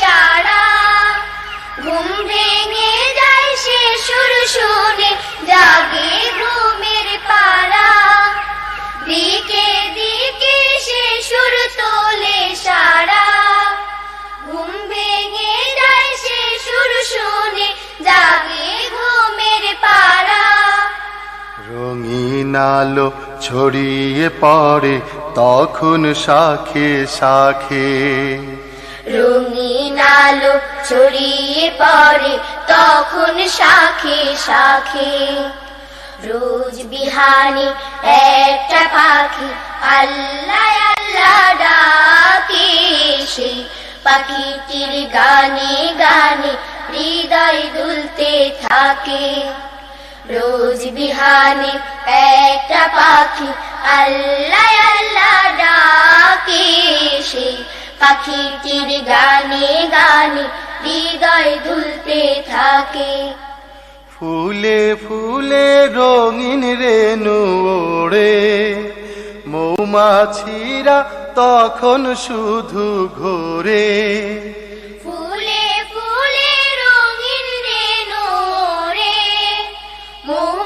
সারা ঘুম ভেঙে যায় শুনে, জাগে ঘুমের দিকে দিকে তোলে সারা। ঘুম ভেঙে যায় শুনে, জাগে ঘুমের রঙিন আলো ছড়িয়ে পড়ে, তখন শাখে শাখে। আলো ছড়িয়ে পড়ে, তখন শাখে শাখে। রোজ বিহানে একটা পাখি, আল্লাহ আল্লাহ ডাকে সে। পাখিটির গানে গানে হৃদয় দুলতে থাকে। রোজ বিহানে একটা পাখি, আল্লাহ আল্লাহ ডাকে সে। পাখিটির গানে গানে হৃদয় দুলতে থাকে। ফুলে ফুলে রঙিন রেনু ওড়ে মৌমাছিরা তখন শুধু ঘোরে। ফুলে ফুলে রঙিন রেণু রে মৌমাছিরা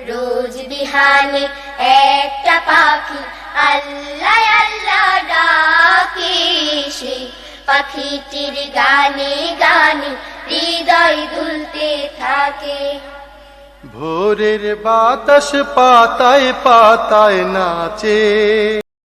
রোজ বিহানে একটা পাখি আল্লাহ আল্লাহ ডাকে। সে পাখিটির গানে গানে হৃদয় দুলতে থাকে। ভোরের বাতাস পাতায় পাতায় নাচে।